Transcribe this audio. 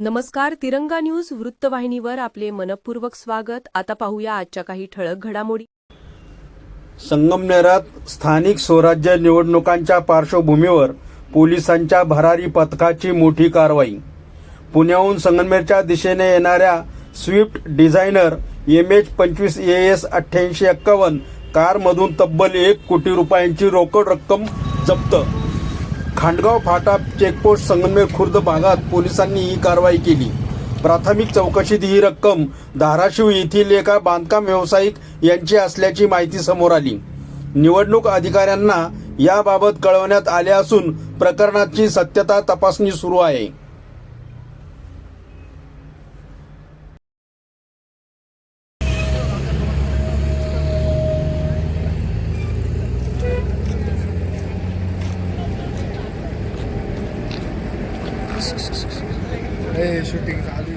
नमस्कार तिरंगा न्यूज वृत्तवाहिनीवर आपले मनपूर्वक स्वागत. आता पाहूया आजच्या काही ठळक घडामोडी. संगमनेरात स्थानिक स्वराज्य निवडणुकांच्या पार्श्वभूमीवर पोलिसांच्या भरारी पथकाची मोठी कारवाई. पुण्याहून संगमनेरच्या दिशेने येणाऱ्या स्विफ्ट डिझायनर एम एच पंचवीस ए एस अठ्ठ्याऐंशी एक्कावन्न कारमधून तब्बल एक कोटी रुपयांची रोकड रक्कम जप्त खांडगाव फाटा चेकपोस्ट संगमनेर खुर्द भागात पोलिसांनी ही कारवाई केली. प्राथमिक चौकशीत ही रक्कम धाराशिव येथील एका बांधकाम व्यावसायिक यांची असल्याची माहिती समोर आली. निवडणूक अधिकाऱ्यांना याबाबत कळवण्यात आले असून प्रकरणाची सत्यता तपासणी सुरू आहे. 에이 슈팅 아주